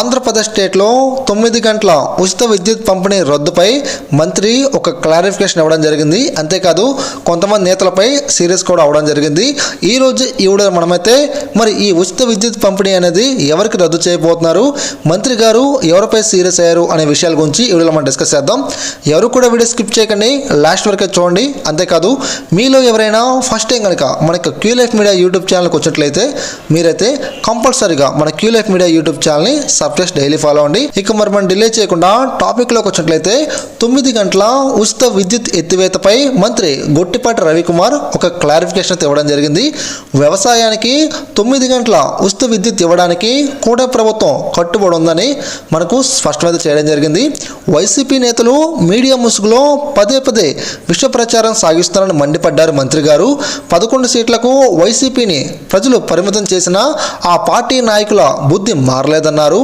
ఆంధ్రప్రదేశ్ స్టేట్లో తొమ్మిది గంటల ఉచిత విద్యుత్ పంపిణీ రద్దుపై మంత్రి ఒక క్లారిఫికేషన్ ఇవ్వడం జరిగింది. అంతేకాదు కొంతమంది నేతలపై సీరియస్ కూడా అవడం జరిగింది. ఈరోజు ఈవిడ మనమైతే మరి ఈ ఉచిత విద్యుత్ పంపిణీ అనేది ఎవరికి రద్దు చేయబోతున్నారు? మంత్రి గారు ఎవరిపై సీరియస్ అయ్యారు అనే విషయాల గురించి ఈవిడలో మనం డిస్కస్ చేద్దాం. ఎవరు కూడా వీడియో స్కిప్ చేయకండి. లాస్ట్ వరకే చూడండి. అంతేకాదు మీలో ఎవరైనా ఫస్ట్ టైం కనుక మనకి క్యూలైఫ్ మీడియా యూట్యూబ్ ఛానల్కి వచ్చినట్లయితే మీరైతే కంపల్సరీగా మన క్యూలైఫ్ మీడియా యూట్యూబ్ ఛానల్ని సబ్స్క్రైబ్ డైలీ ఫాలో అండి ఇక మరి మనం డిలే చేయకుండా టాపిక్లోకి వచ్చినట్లయితే తొమ్మిది గంటల ఉచిత విద్యుత్ ఎత్తివేతపై మంత్రి గొట్టిపాటి రవికుమార్ ఒక క్లారిఫికేషన్ ఇవ్వడం జరిగింది. వ్యవసాయానికి తొమ్మిది గంటల ఉచిత విద్యుత్ ఇవ్వడానికి కూడా ప్రభుత్వం కట్టుబడి ఉందని మనకు స్పష్టమైతే చేయడం జరిగింది. వైసీపీ నేతలు మీడియా ముసుగులో పదే పదే విష ప్రచారం సాగిస్తున్నారని మండిపడ్డారు మంత్రి గారు. పదకొండు సీట్లకు వైసీపీని ప్రజలు పరిమితం చేసిన ఆ పార్టీ నాయకుల బుద్ధి మారలేదన్నారు.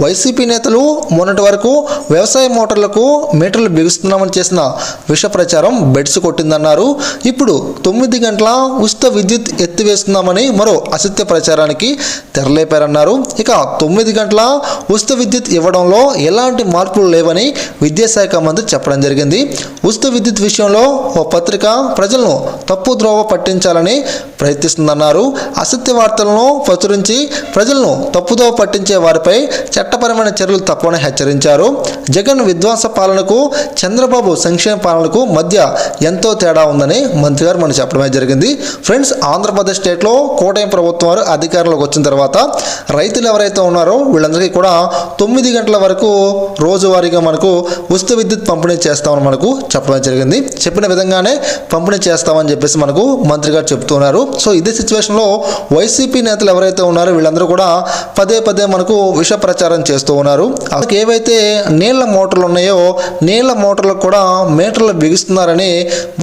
వైసీపీ నేతలు మొన్నటి వరకు వ్యవసాయ మోటార్లకు మీటర్లు బిగుస్తున్నామని చేసిన విష ప్రచారం బెడ్స్ కొట్టిందన్నారు. ఇప్పుడు తొమ్మిది గంటల ఉచిత విద్యుత్ ఎత్తివేస్తున్నామని మరో అసత్య ప్రచారానికి తెరలేపారన్నారు. ఇక తొమ్మిది గంటల ఉచిత విద్యుత్ ఇవ్వడంలో ఎలాంటి మార్పులు లేవని విద్యాశాఖ మంత్రి చెప్పడం జరిగింది. ఉచిత విద్యుత్ విషయంలో ఓ పత్రిక ప్రజలను తప్పు ద్రోవ పట్టించాలని ప్రయత్నిస్తుందన్నారు. అసత్య వార్తలను ప్రచురించి ప్రజలను తప్పుదోవ పట్టించే వారిపై చట్టపరమైన చర్యలు తప్పని హెచ్చరించారు. జగన్ విధ్వంస పాలనకు చంద్రబాబు సంక్షేమ పాలనకు మధ్య ఎంతో తేడా ఉందని మంత్రి గారు మనం చెప్పడమే జరిగింది. ఫ్రెండ్స్ ఆంధ్రప్రదేశ్ స్టేట్లో కోటయం ప్రభుత్వం వారు అధికారంలోకి వచ్చిన తర్వాత రైతులు ఎవరైతే ఉన్నారో వీళ్ళందరికీ కూడా తొమ్మిది గంటల వరకు రోజువారీగా మనకు ఉచిత విద్యుత్ పంపిణీ చేస్తామని మనకు చెప్పడం జరిగింది. చెప్పిన విధంగానే పంపిణీ చేస్తామని చెప్పేసి మనకు మంత్రి గారు చెప్తున్నారు సో ఇదే సిచ్యువేషన్లో వైసీపీ నేతలు ఎవరైతే ఉన్నారో వీళ్ళందరూ కూడా పదే పదే మనకు విష ప్రచారం ప్రచారం చేస్తూ ఉన్నారు. వాళ్ళకి ఏవైతే నీళ్ళ మోటార్లు ఉన్నాయో నీళ్ళ మోటార్లకు కూడా మీటర్లు బిగిస్తున్నారని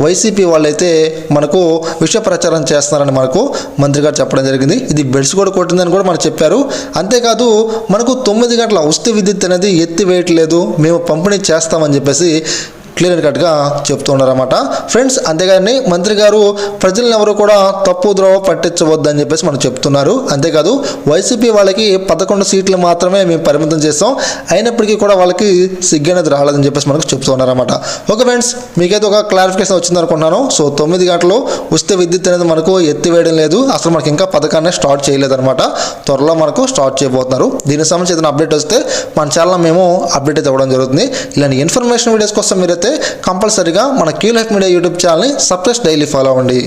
వైసీపీ వాళ్ళైతే మనకు విష ప్రచారం చేస్తున్నారని మనకు మంత్రి గారు చెప్పడం జరిగింది. ఇది బెడ్స్ కూడా కొట్టిందని కూడా మనకు చెప్పారు. అంతేకాదు మనకు తొమ్మిది గంటల ఉచిత విద్యుత్ అనేది ఎత్తివేయట్లేదు. మేము పంపిణీ చేస్తామని చెప్పేసి క్లియర్ అండ్ కట్గా చెప్తున్నారన్నమాట ఫ్రెండ్స్ అంతేగాని మంత్రి గారు ప్రజలను ఎవరు కూడా తప్పు ద్రోవ పట్టించవద్దని చెప్పేసి మనం చెప్తున్నారు. అంతేకాదు వైసీపీ వాళ్ళకి పదకొండు సీట్లు మాత్రమే మేము పరిమితం చేస్తాం. అయినప్పటికీ కూడా వాళ్ళకి సిగ్గు అనేది రాలేదని చెప్పేసి మనకు చెప్తున్నారన్నమాట ఓకే ఫ్రెండ్స్ మీకైతే ఒక క్లారిఫికేషన్ వచ్చింది అనుకుంటున్నాను. సో తొమ్మిది గంటలు ఉచిత విద్యుత్ అనేది మనకు ఎత్తివేయడం లేదు. అసలు మనకి ఇంకా పథకాన్ని స్టార్ట్ చేయలేదన్నమాట. త్వరలో మనకు స్టార్ట్ చేయబోతున్నారు. దీనికి సంబంధించి ఏదైనా అప్డేట్ వస్తే మన ఛానల్ మేము అప్డేట్ అయితే ఇవ్వడం జరుగుతుంది. ఇలాంటి ఇన్ఫర్మేషన్ వీడియోస్ కోసం మీరైతే కంపల్సరీగా మన క్యూ లైఫ్ మీడియా యూట్యూబ్ ఛానల్ని సబ్స్క్రైబ్ డైలీ ఫాలో అవ్వండి.